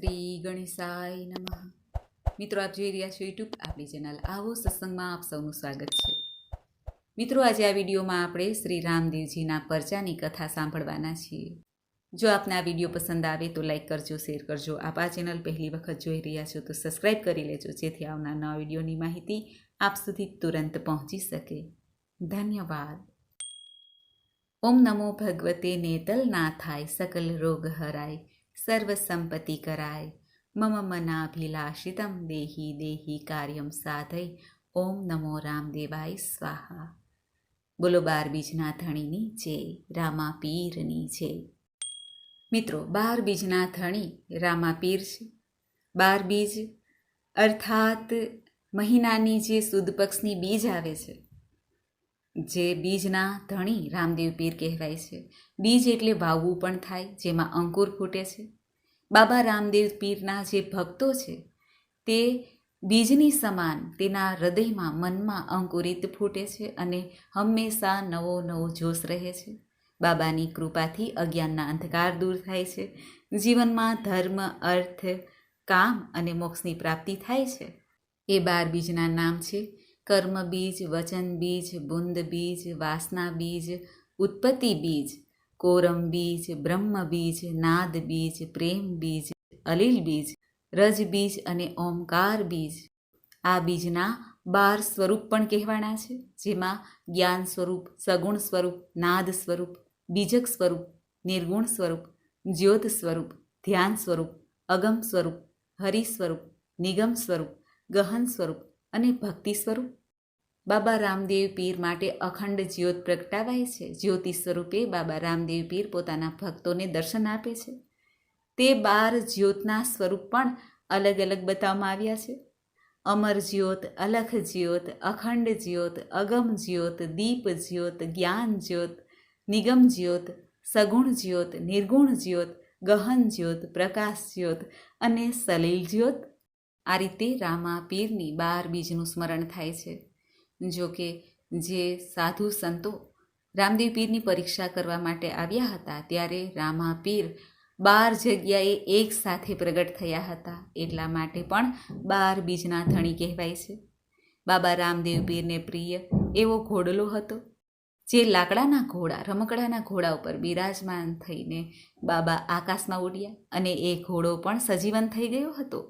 શ્રી ગણેશાય નમઃ. મિત્રો, આપ જોઈ રહ્યા છો યુટ્યુબ આપણી ચેનલ આવો સત્સંગમાં આપ સૌનું સ્વાગત છે. મિત્રો, આજે આ વિડીયોમાં આપણે શ્રી રામદેવજીના પરચાની કથા સાંભળવાના છીએ. જો આપને આ વીડિયો પસંદ આવે તો લાઈક કરજો, શેર કરજો. આપ આ ચેનલ પહેલી વખત જોઈ રહ્યા છો તો સબસ્ક્રાઈબ કરી લેજો, જેથી આવનાર નવા વિડીયોની માહિતી આપ સુધી તુરંત પહોંચી શકે. ધન્યવાદ. ઓમ નમો ભગવતે, નેતલ નાથાય સકલ રોગ હરાય. સર્વ સંપત્તિ કરાય મમ મનાભિલાષિતમ દેહી દેહી કાર્યમ સાધય ઓમ નમો રામદેવાય સ્વાહા બોલો બાર બીજના ધણીની જય રામા પીરની જય મિત્રો બાર બીજના ધણી રામા પીર છે બાર બીજ અર્થાત મહિનાની જે સુદ પક્ષની બીજ આવે છે। જે બીજના ધણી રામદેવ પીર કહેવાય છે બીજ એટલે વાવવું પણ થાય, જેમાં અંકુર ફૂટે છે। બાબા રામદેવ પીરના જે ભક્તો છે, તે બીજની સમાન તેના હૃદયમાં મનમાં અંકુરિત ફૂટે છે અને હંમેશા નવો નવો જોશ રહે છે. બાબાની કૃપાથી અજ્ઞાનના અંધકાર દૂર થાય છે. જીવનમાં ધર્મ, અર્થ, કામ અને મોક્ષની પ્રાપ્તિ થાય છે. એ બાર બીજના નામ છે. કર્મ બીજ, વચન બીજ, બુંદ બીજ, વાસના બીજ, ઉત્પત્તિ બીજ કોરમ બીજ બ્રહ્મ બીજ નાદ બીજ પ્રેમ બીજ અલીલ બીજ રજ બીજ અને ઓમકાર બીજ. આ બીજના બાર સ્વરૂપ પણ કહેવાના છે, જેમાં જ્ઞાન સ્વરૂપ, સગુણ સ્વરૂપ, નાદ સ્વરૂપ, બીજક સ્વરૂપ, નિર્ગુણ સ્વરૂપ, જ્યોત સ્વરૂપ, ધ્યાન સ્વરૂપ, અગમ સ્વરૂપ, હરિ સ્વરૂપ, નિગમ સ્વરૂપ, ગહન સ્વરૂપ અને ભક્તિ સ્વરૂપ. બાબા રામદેવ પીર માટે અખંડ જ્યોત પ્રગટાવાય છે. જ્યોતિ સ્વરૂપે બાબા રામદેવ પીર પોતાના ભક્તોને દર્શન આપે છે. તે બાર જ્યોતના સ્વરૂપ પણ અલગ અલગ બતાવવામાં આવ્યા છે. અમર જ્યોત, અલખ જ્યોત, અખંડ જ્યોત, અગમ જ્યોત, દીપ જ્યોત, જ્ઞાન જ્યોત, નિગમ જ્યોત, સગુણ જ્યોત, નિર્ગુણ જ્યોત, ગહન જ્યોત, પ્રકાશ જ્યોત અને સલીલ જ્યોત. આ રીતે રામા પીરની બાર બીજનું સ્મરણ થાય છે. જો કે જે સાધુ સંતો રામદેવ પીરની પરીક્ષા કરવા માટે આવ્યા હતા, ત્યારે રામા પીર બાર જગ્યાએ એક સાથે પ્રગટ થયા હતા. એટલા માટે પણ બાર બીજના ધણી કહેવાય છે. બાબા રામદેવ પીરને પ્રિય એવો ઘોડલો હતો, જે લાકડાના ઘોડા, રમકડાના ઘોડા ઉપર બિરાજમાન થઈને બાબા આકાશમાં ઉડ્યા અને એ ઘોડો પણ સજીવન થઈ ગયો હતો.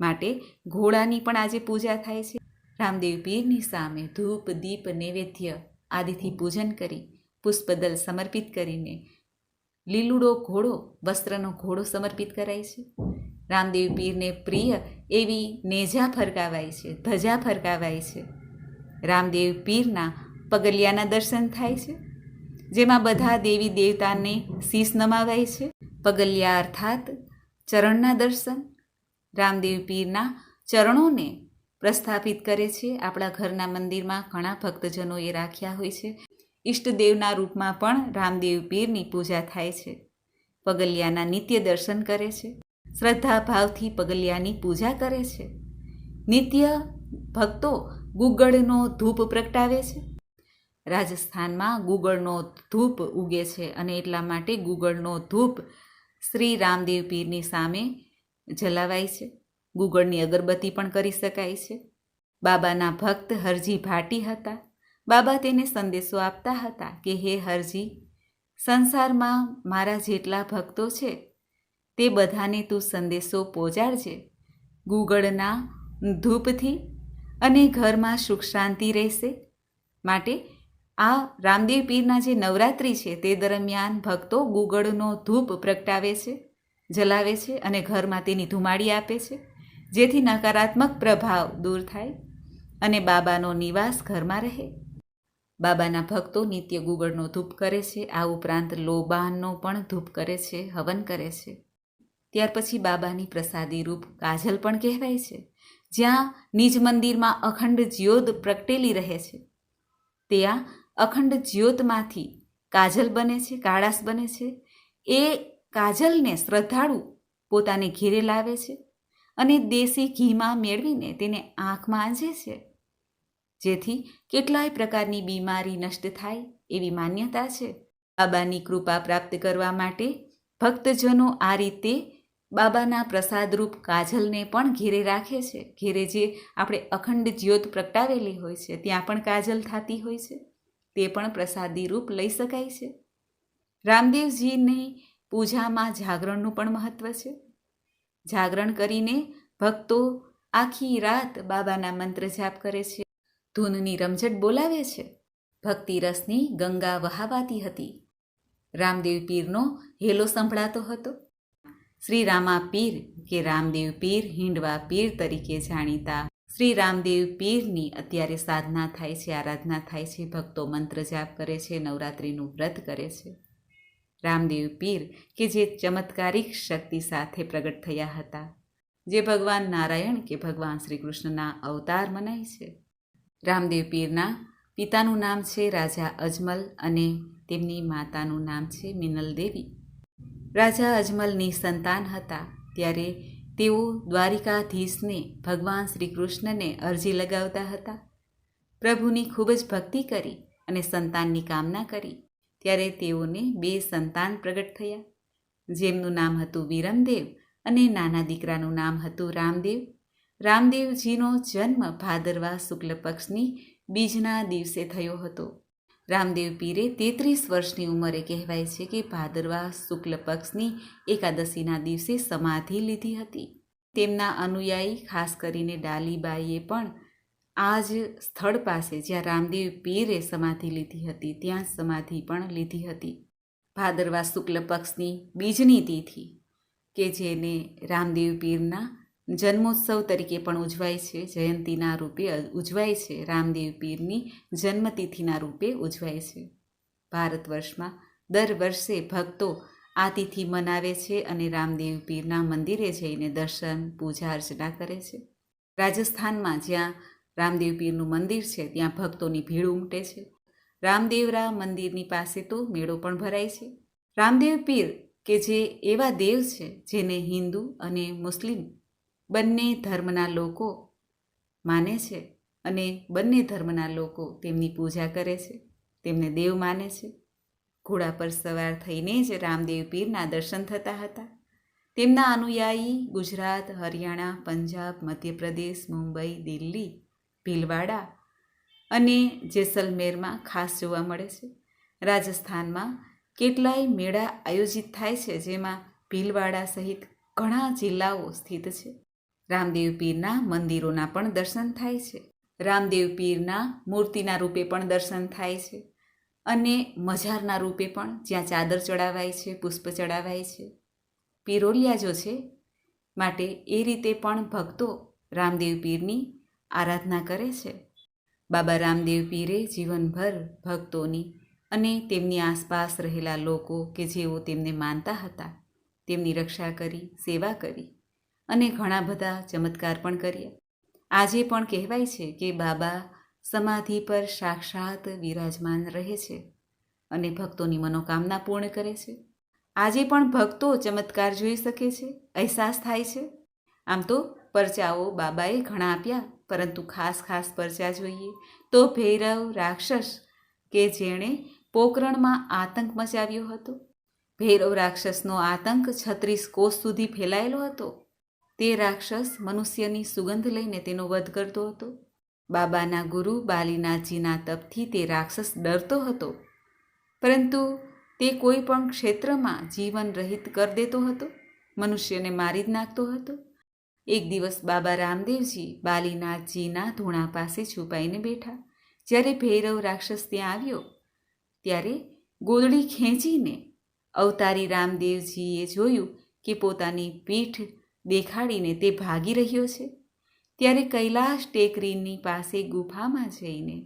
માટે ઘોડાની પણ આજે પૂજા થાય છે. રામદેવ પીરની સામે ધૂપ, દીપ, નૈવેદ્ય આદિથી પૂજન કરી પુષ્પદલ સમર્પિત કરીને લીલુડો ઘોડો, વસ્ત્રનો ઘોડો સમર્પિત કરાય છે. રામદેવ પીરને પ્રિય એવી નેજા ફરકાવાય છે, ધજા ફરકાવાય છે. રામદેવ પીરના પગલિયાના દર્શન થાય છે, જેમાં બધા દેવી દેવતાને શીશ નમાવાય છે. પગલિયા અર્થાત ચરણના દર્શન. રામદેવ પીરના ચરણોને પ્રસ્થાપિત કરે છે. આપણા ઘરના મંદિરમાં ઘણા ભક્તજનોએ રાખ્યા હોય છે. ઈષ્ટદેવના રૂપમાં પણ રામદેવ પીરની પૂજા થાય છે. પગલિયાના નિત્ય દર્શન કરે છે. શ્રદ્ધા ભાવથી પગલિયાની પૂજા કરે છે. નિત્ય ભક્તો ગુગળનો ધૂપ પ્રગટાવે છે. રાજસ્થાનમાં ગુગળનો ધૂપ ઉગે છે અને એટલા માટે ગુગળનો ધૂપ શ્રી રામદેવ પીરની સામે જલાવાય છે. ગુગળની અગરબત્તી પણ કરી શકાય છે. બાબાના ભક્ત હરજી ભાટી હતા. બાબા તેને સંદેશો આપતા હતા કે, હે હરજી, સંસારમાં મારા જેટલા ભક્તો છે, તે બધાને તું સંદેશો પહોંચાડજે. ગુગળના ધૂપથી અને ઘરમાં સુખ શાંતિ રહેશે. માટે આ રામદેવ પીરના જે નવરાત્રિ છે, તે દરમિયાન ભક્તો ગુગળનો ધૂપ પ્રગટાવે છે, જલાવે છે અને ઘરમાં તેની ધુમાડી આપે છે. જેથી નકારાત્મક પ્રભાવ દૂર થાય અને બાબાનો નિવાસ ઘરમાં રહે. બાબાના ભક્તો નિત્ય ગુગળનો ધૂપ કરે છે, આ ઉપરાંત લોબાનનો પણ ધૂપ કરે છે, હવન કરે છે. ત્યાર પછી બાબાની પ્રસાદી રૂપ કાજલ પણ કહેવાય છે, જ્યાં નિજ મંદિરમાં અખંડ જ્યોત પ્રગટેલી રહે છે. ત્યાં અખંડ જ્યોતમાંથી કાજલ બને છે, કાળાશ બને છે. એ કાજલને શ્રદ્ધાળુ પોતાને ઘેરે લાવે છે અને દેશી ઘીમાં મેળવીને તેને આંખમાં આંજે છે. જેથી કેટલાય પ્રકારની બીમારી નષ્ટ થાય એવી માન્યતા છે. બાબાની કૃપા પ્રાપ્ત કરવા માટે ભક્તજનો આ રીતે બાબાના પ્રસાદરૂપ કાજલને પણ ઘેરે રાખે છે. ઘેરે જે આપણે અખંડ જ્યોત પ્રગટાવેલી હોય છે, ત્યાં પણ કાજલ થતી હોય છે. તે પણ પ્રસાદી રૂપ લઈ શકાય છે. રામદેવજીની પૂજામાં જાગરણનું પણ મહત્ત્વ છે. જાગરણ કરીને ભક્તો આખી રાત બાબાના મંત્ર જાપ કરે છે. ધૂનની રમઝટ બોલાવે છે. ભક્તિ રસની ગંગા વહાવાતી હતી. રામદેવ પીરનો હેલો સંભળાતો હતો. શ્રી રામા પીર કે રામદેવ પીર હિંડવા પીર તરીકે જાણીતા શ્રી રામદેવ પીરની અત્યારે સાધના થાય છે, આરાધના થાય છે, ભક્તો મંત્ર જાપ કરે છે, નવરાત્રિનું વ્રત કરે છે. રામદેવ પીર, કે જે ચમત્કારિક શક્તિ સાથે પ્રગટ થયા હતા. જે ભગવાન નારાયણ કે ભગવાન શ્રી કૃષ્ણના અવતાર મનાય છે. રામદેવ પીરના પિતાનું નામ છે રાજા અજમલ અને તેમની માતાનું નામ છે મિનલ દેવી. રાજા અજમલની સંતાન હતા, ત્યારે તેઓ દ્વારિકાધીશને, ભગવાન શ્રી કૃષ્ણને અરજી લગાવતા હતા. પ્રભુની ખૂબ જ ભક્તિ કરી અને સંતાનની કામના કરી. ત્યારે તેઓને બે સંતાન પ્રગટ થયા. જેમનું નામ હતું વિરમદેવ અને નાના દીકરાનું નામ હતું રામદેવ. રામદેવજીનો જન્મ ભાદરવા શુક્લ પક્ષની બીજના દિવસે થયો હતો. રામદેવ પીરે તેત્રીસ વર્ષની ઉંમરે કહેવાય છે કે ભાદરવા શુક્લ પક્ષની એકાદશીના દિવસે સમાધિ લીધી હતી. તેમના અનુયાયી ખાસ કરીને ડાલીબાઈએ પણ આ જ સ્થળ પાસે જ્યાં રામદેવ પીરે સમાધિ લીધી હતી, ત્યાં સમાધિ પણ લીધી હતી. ભાદરવા શુક્લ પક્ષની બીજની તિથિ, કે જેને રામદેવ પીરના જન્મોત્સવ તરીકે પણ ઉજવાય છે, જયંતીના રૂપે ઉજવાય છે, રામદેવ પીરની જન્મતિથિના રૂપે ઉજવાય છે. ભારત વર્ષમાં દર વર્ષે ભક્તો આ તિથિ મનાવે છે અને રામદેવ પીરના મંદિરે જઈને દર્શન, પૂજા અર્ચના કરે છે. રાજસ્થાનમાં જ્યાં રામદેવ પીરનું મંદિર છે, ત્યાં ભક્તોની ભીડ ઉમટે છે. રામદેવરા મંદિરની પાસે તો મેળો પણ ભરાય છે. રામદેવ પીર કે જે એવા દેવ છે, જેને હિન્દુ અને મુસ્લિમ બંને ધર્મના લોકો માને છે અને બંને ધર્મના લોકો તેમની પૂજા કરે છે, તેમને દેવ માને છે. ઘોડા પર સવાર થઈને જ રામદેવ પીરના દર્શન થતા હતા. તેમના અનુયાયી ગુજરાત, હરિયાણા, પંજાબ, મધ્યપ્રદેશ, મુંબઈ, દિલ્હી ભીલવાડા અને જેસલમેરમાં ખાસ જોવા મળે છે. રાજસ્થાનમાં કેટલાય મેળા આયોજિત થાય છે, જેમાં ભીલવાડા સહિત ઘણા જિલ્લાઓ સ્થિત છે. રામદેવ પીરના મંદિરોના પણ દર્શન થાય છે. રામદેવ પીરના મૂર્તિના રૂપે પણ દર્શન થાય છે અને મઝારના રૂપે પણ જ્યાં ચાદર ચડાવાય છે, પુષ્પ ચડાવાય છે. પીરોલિયા જો છે, માટે એ રીતે પણ ભક્તો રામદેવ પીરની આરાધના કરે છે. બાબા રામદેવ પીરે જીવનભર ભક્તોની અને તેમની આસપાસ રહેલા લોકો કે જેઓ તેમને માનતા હતા, તેમની રક્ષા કરી, સેવા કરી અને ઘણા બધા ચમત્કાર પણ કર્યા. આજે પણ કહેવાય છે કે બાબા સમાધિ પર સાક્ષાત વિરાજમાન રહે છે અને ભક્તોની મનોકામના પૂર્ણ કરે છે. આજે પણ ભક્તો ચમત્કાર જોઈ શકે છે, અહેસાસ થાય છે. આમ તો પરચાઓ બાબાએ ઘણા આપ્યા, પરંતુ ખાસ ખાસ પરચા જોઈએ તો ભૈરવ, રાક્ષસ કે જેણે પોકરણમાં આતંક મચાવ્યો હતો? ભૈરવ રાક્ષસનો આતંક છત્રીસ કોષ સુધી ફેલાયેલો હતો. તે રાક્ષસ મનુષ્યની સુગંધ લઈને તેનો વધ કરતો હતો. બાબાના ગુરુ બાલીનાથજીના તપથી તે રાક્ષસ ડરતો હતો. પરંતુ તે કોઈ પણ ક્ષેત્રમાં જીવન રહિત કરી દેતો હતો. મનુષ્યને મારી જ નાખતો હતો. એક દિવસ બાબા રામદેવજી બાલીનાથજીના ધૂણા પાસે છુપાઈને બેઠા. જ્યારે ભૈરવ રાક્ષસ ત્યાં આવ્યો, ત્યારે ગોદડી ખેંચીને અવતારી રામદેવજીએ જોયું કે પોતાની પીઠ દેખાડીને તે ભાગી રહ્યો છે. ત્યારે કૈલાશ ટેકરીની પાસે ગુફામાં જઈને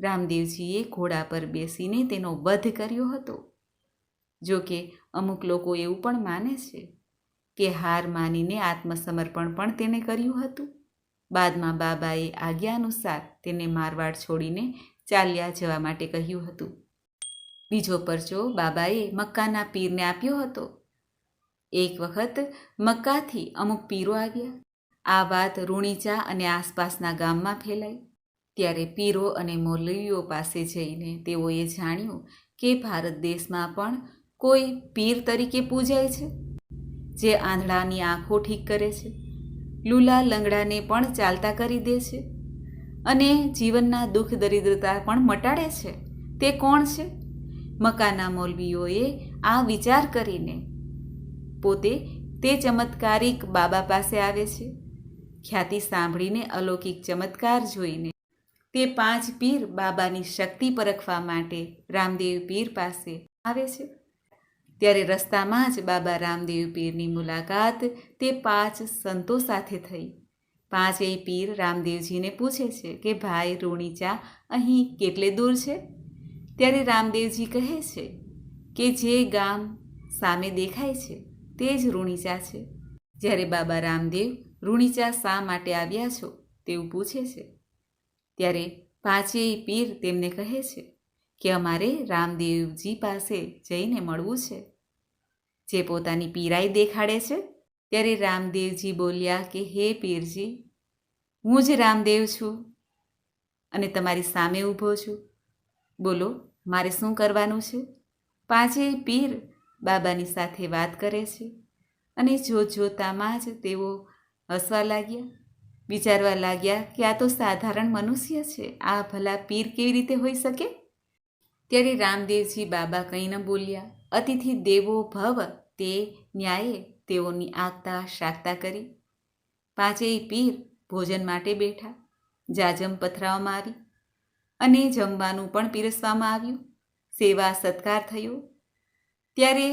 રામદેવજીએ ઘોડા પર બેસીને તેનો વધ કર્યો હતો. જો કે અમુક લોકો એવું પણ માને છે કે હાર માનીને આત્મસમર્પણ પણ તેને કર્યું હતું. બાદમાં બાબાએ આજ્ઞા અનુસાર તેને મારવાડ છોડીને ચાલ્યા જવા માટે કહ્યું હતું. બીજો પરચો બાબાએ મક્કાના પીરને આપ્યો હતો. એક વખત મક્કાથી અમુક પીરો આવ્યા. આ વાત રૂણીચા અને આસપાસના ગામમાં ફેલાઈ. ત્યારે પીરો અને મૌલવીઓ પાસે જઈને તેઓએ જાણ્યું કે ભારત દેશમાં પણ કોઈ પીર તરીકે પૂજાય છે. જે આંધળાની આંખો ઠીક કરે છે. લૂલા લંગડાને પણ ચાલતા કરી દે છે. અને જીવનના દુઃખ દરિદ્રતા પણ મટાડે છે. તે કોણ છે? મકાના મૌલવીઓએ આ વિચાર કરીને પોતે તે ચમત્કારિક બાબા પાસે આવે છે. ખ્યાતિ સાંભળીને અલૌકિક ચમત્કાર જોઈને તે પાંચ પીર બાબાની શક્તિ પરખવા માટે રામદેવ પીર પાસે આવે છે. ત્યારે રસ્તામાં જ બાબા રામદેવ પીરની મુલાકાત તે પાંચ સંતો સાથે થઈ. પાંચેય પીર રામદેવજીને પૂછે છે કે, ભાઈ રૂણીચા અહીં કેટલે દૂર છે? ત્યારે રામદેવજી કહે છે કે, જે ગામ સામે દેખાય છે તે જ રૂણીચા છે. જ્યારે બાબા રામદેવ રૂણીચા શા માટે આવ્યા છો? તેવું પૂછે છે. ત્યારે પાંચેય પીર તેમને કહે છે કે અમારે રામદેવજી પાસે જઈને મળવું છે. જે પોતાની પીરાઈ દેખાડે છે. ત્યારે રામદેવજી બોલ્યા કે, હે પીરજી, હું જ રામદેવ છું અને તમારી સામે ઊભો છું. બોલો, મારે શું કરવાનું છે? પાંચેય પીર બાબાની સાથે વાત કરે છે અને જોત જોતામાં જ તેઓ હસવા લાગ્યા. વિચારવા લાગ્યા કે આ તો સાધારણ મનુષ્ય છે. આ ભલા પીર કેવી રીતે હોઈ શકે? ત્યારે રામદેવજી બાબા કંઈ ન બોલ્યા. અતિથિ દેવો ભવ તે ન્યાયે તેઓની આગતા શાકતા કરી. પાંચેય પીર ભોજન માટે બેઠા, જાજમ પથરાવવામાં આવી અને જમવાનું પણ પીરસવામાં આવ્યું. સેવા સત્કાર થયો. ત્યારે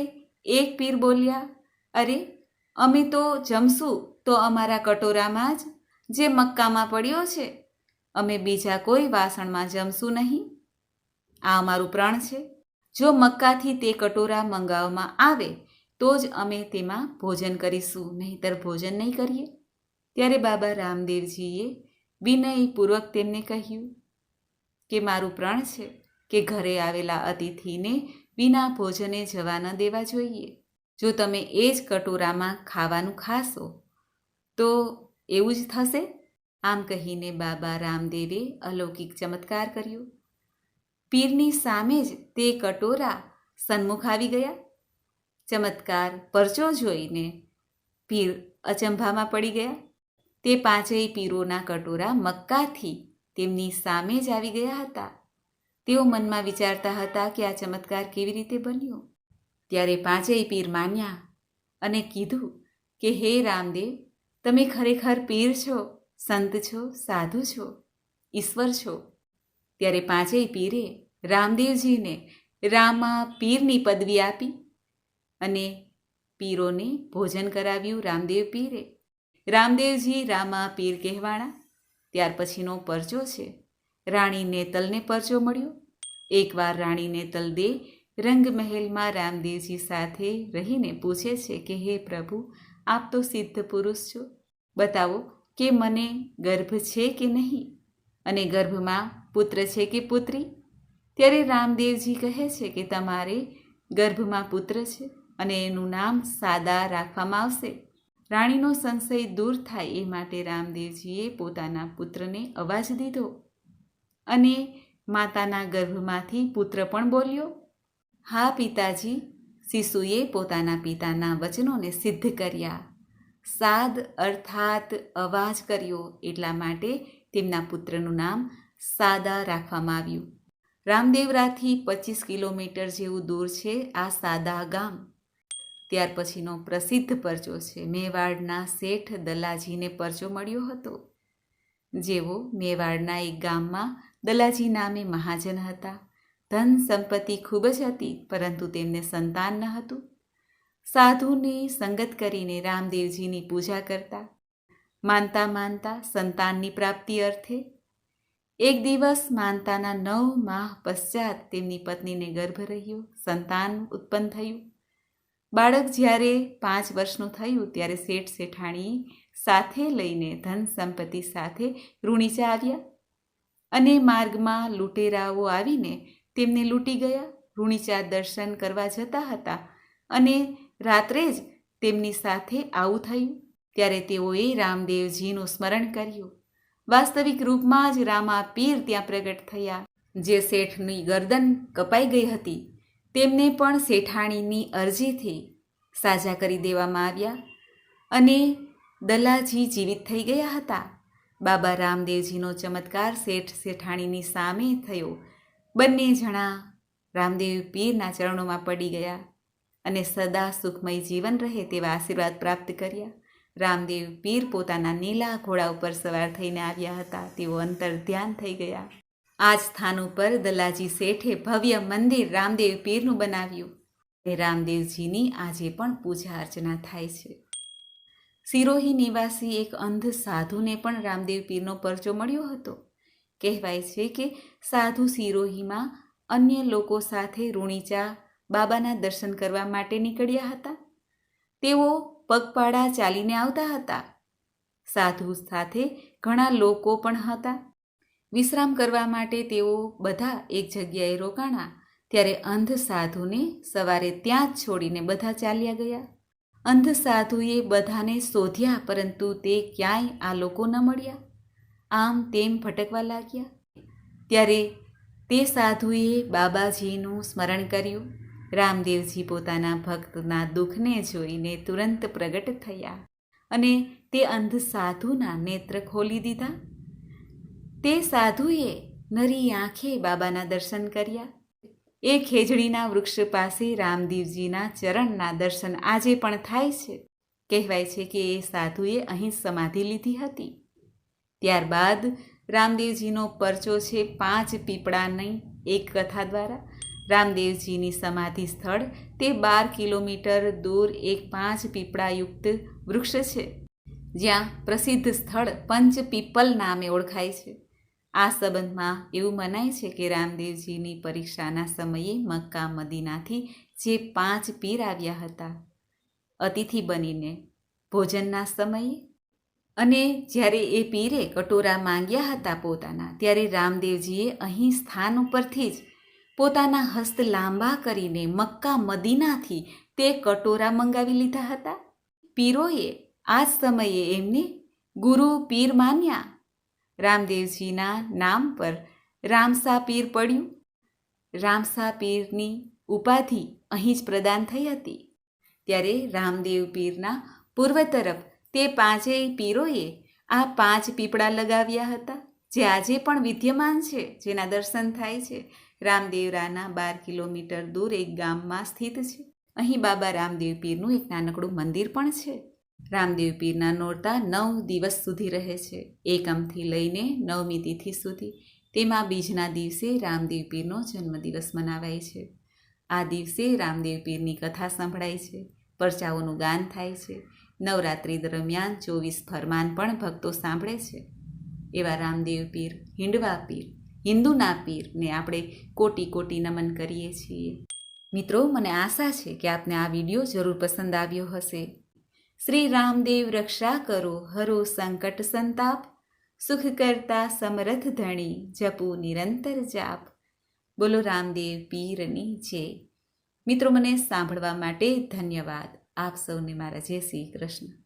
એક પીર બોલ્યા, અરે, અમે તો જમશું તો અમારા કટોરામાં જ જે મક્કામાં પડ્યો છે, અમે બીજા કોઈ વાસણમાં જમશું નહીં. આ અમારું પ્રણ છે. જો મક્કાથી તે કટોરા મંગાવવામાં આવે, તો જ અમે તેમાં ભોજન કરીશું, નહીંતર ભોજન નહીં કરીએ. ત્યારે બાબા રામદેવજીએ વિનયપૂર્વક તેમને કહ્યું કે, મારું પ્રણ છે કે ઘરે આવેલા અતિથિને વિના ભોજને જવા ન દેવા જોઈએ. જો તમે એ જ કટોરામાં ખાવાનું ખાશો, તો એવું જ થશે? આમ કહીને બાબા રામદેવે અલૌકિક ચમત્કાર કર્યો. પીરની સામે જ તે કટોરા સન્મુખ આવી ગયા. ચમત્કાર પરચો જોઈને પીર અચંભામાં પડી ગયા. તે પાંચેય પીરોના કટોરા મક્કાથી તેમની સામે જ આવી ગયા હતા. તેઓ મનમાં વિચારતા હતા કે આ ચમત્કાર કેવી રીતે બન્યો. ત્યારે પાંચેય પીર માન્યા અને કીધું કે, હે રામદેવ, તમે ખરેખર પીર છો, સંત છો, સાધુ છો, ઈશ્વર છો. ત્યારે પાંચેય પીરે રામદેવજીને રામા પીરની પદવી આપી અને પીરોને ભોજન કરાવ્યું રામદેવ પીરે. રામદેવજી રામા પીર કહેવાણા. ત્યાર પછીનો પરચો છે. રાણી નેતલને પરચો મળ્યો. એકવાર રાણી નેતલ દે રંગમહેલમાં રામદેવજી સાથે રહીને પૂછે છે કે, હે પ્રભુ, આપ તો સિદ્ધ પુરુષ છો. બતાવો કે મને ગર્ભ છે કે નહીં? અને ગર્ભમાં પુત્ર છે કે પુત્રી? ત્યારે રામદેવજી કહે છે કે તમારે ગર્ભમાં પુત્ર છે અને એનું નામ સાદા રાખવામાં આવશે. રાણીનો સંશય દૂર થાય એ માટે રામદેવજીએ પોતાના પુત્રને અવાજ દીધો અને માતાના ગર્ભમાંથી પુત્ર પણ બોલ્યો, હા પિતાજી, શિશુએ પોતાના પિતાના વચનોને સિદ્ધ કર્યા. સાદ અર્થાત અવાજ કર્યો એટલા માટે તેમના પુત્રનું નામ સાદા રાખવામાં આવ્યું. રામદેવરાથી પચીસ કિલોમીટર જેવું દૂર છે આ સાદા ગામ. ત્યાર પછીનો પ્રસિદ્ધ પરચો છે. મેવાડના શેઠ દલાજીને પરચો મળ્યો હતો. જેઓ મેવાડના એક ગામમાં દલાજી નામે મહાજન હતા. ધન સંપત્તિ ખૂબ જ હતી, પરંતુ તેમને સંતાન ન હતું. સાધુની સંગત કરીને રામદેવજીની પૂજા કરતા. માનતા માનતા સંતાનની પ્રાપ્તિ અર્થે એક દિવસ માનતાના નવ માહ પશ્ચાત તેમની પત્નીને ગર્ભ રહ્યો, સંતાન ઉત્પન્ન થયું. બાળક જ્યારે પાંચ વર્ષનું થયું ત્યારે શેઠ શેઠાણી સાથે લઈને ધન સંપત્તિ સાથે ઋણીચા આવ્યા. અને માર્ગમાં લૂંટેરાઓ આવીને તેમને લૂંટી ગયા, ઋણીચા દર્શન કરવા જતા હતા અને રાત્રે જ તેમની સાથે આવું થયું. ત્યારે તેઓએ રામદેવજીનું સ્મરણ કર્યું. વાસ્તવિક રૂપમાં જ રામા પીર ત્યાં પ્રગટ થયા. જે શેઠની ગરદન કપાઈ ગઈ હતી, તેમને પણ શેઠાણીની અરજીથી સાજા કરી દેવામાં આવ્યા અને દલાજી જીવિત થઈ ગયા હતા. બાબા રામદેવજીનો ચમત્કાર શેઠ શેઠાણીની સામે થયો. બંને જણા રામદેવ પીરના ચરણોમાં પડી ગયા અને સદા સુખમય જીવન રહે તેવા આશીર્વાદ પ્રાપ્ત કર્યા. રામદેવ પીર પોતાના નીલા ઘોડા ઉપર સવાર થઈને આવ્યા હતા. તેઓ અંતર ધ્યાન થઈ ગયા. આ જ સ્થાન ઉપર દલાજી શેઠે ભવ્ય મંદિર રામદેવ પીરનું બનાવ્યું. એ રામદેવજીની આજે પણ પૂજા અર્ચના થાય છે. સિરોહી નિવાસી એક અંધ સાધુને પણ રામદેવ પીરનો પરચો મળ્યો હતો. કહેવાય છે કે સાધુ સિરોહીમાં અન્ય લોકો સાથે રૂણીચા બાબાના દર્શન કરવા માટે નીકળ્યા હતા. તેઓ પગપાળા ચાલીને આવતા હતા. સાધુ સાથે ઘણા લોકો પણ હતા. વિશ્રામ કરવા માટે તેઓ બધા એક જગ્યાએ રોકાણા, ત્યારે અંધ સાધુને સવારે ત્યાં જ છોડીને બધા ચાલ્યા ગયા. અંધ સાધુએ બધાને શોધ્યા, પરંતુ તે ક્યાંય આ લોકો ન મળ્યા. આમ તેમ ભટકવા લાગ્યા. ત્યારે તે સાધુએ બાબાજીનું સ્મરણ કર્યું. રામદેવજી પોતાના ભક્તના દુઃખને જોઈને તુરંત પ્રગટ થયા અને તે અંધ સાધુના નેત્ર ખોલી દીધા. તે સાધુએ નરી આંખે બાબાના દર્શન કર્યા. એ ખેજડીના વૃક્ષ પાસે રામદેવજીના ચરણના દર્શન આજે પણ થાય છે. કહેવાય છે કે એ સાધુએ અહીં સમાધિ લીધી હતી. ત્યારબાદ રામદેવજીનો પરચો છે પાંચ પીપળાની એક કથા દ્વારા. રામદેવજીની સમાધિ સ્થળ તે બાર કિલોમીટર દૂર એક પાંચ પીપળાયુક્ત વૃક્ષ છે. જ્યાં પ્રસિદ્ધ સ્થળ પંચ પીપલ નામે ઓળખાય છે. આ સંબંધમાં એવું મનાય છે કે રામદેવજીની પરીક્ષાના સમયે મક્કા મદીનાથી જે પાંચ પીર આવ્યા હતા. અતિથિ બનીને ભોજનના સમયે અને જ્યારે એ પીરે કટોરા માંગ્યા હતા પોતાના, ત્યારે રામદેવજીએ અહીં સ્થાન ઉપરથી જ પોતાના હસ્ત લાંબા કરીને મક્કા મદીનાથી તે કટોરા મંગાવી લીધા હતા. પીરોએ આ સમયે એમને ગુરુ પીર માન્યા. રામદેવજીના નામ પર રામસા પીર પડ્યું. રામસા પીરની ઉપાધિ અહીં જ પ્રદાન થઈ હતી. ત્યારે રામદેવ પીરના પૂર્વ તરફ તે પાંચેય પીરોએ આ પાંચ પીપળા લગાવ્યા હતા, જે આજે પણ વિદ્યમાન છે, જેના દર્શન થાય છે. રામદેવરાના બાર કિલોમીટર દૂર એક ગામમાં સ્થિત છે. અહીં બાબા રામદેવ પીરનું એક નાનકડું મંદિર પણ છે. રામદેવ પીરના નોરતા નવ દિવસ સુધી રહે છે. એકમથી લઈને નવમી તિથિ સુધી. તેમાં બીજના દિવસે રામદેવ પીરનો જન્મદિવસ મનાવાય છે. આ દિવસે રામદેવ પીરની કથા સંભળાય છે. પરચાઓનું ગાન થાય છે. નવરાત્રિ દરમિયાન ચોવીસ ફરમાન પણ ભક્તો સાંભળે છે. એવા રામદેવ પીર હિંડવા પીર હિન્દુના પીરને આપણે કોટી કોટી નમન કરીએ છીએ. મિત્રો, મને આશા છે કે આપને આ વીડિયો જરૂર પસંદ આવ્યો હશે. શ્રી રામદેવ રક્ષા કરો, હરો સંકટ સંતાપ, સુખ કરતા સમરથ ધણી, જપુ નિરંતર જાપ. બોલો રામદેવ પીરની જય. મિત્રો, મને સાંભળવા માટે ધન્યવાદ. આપ સૌને મારા જય શ્રી કૃષ્ણ.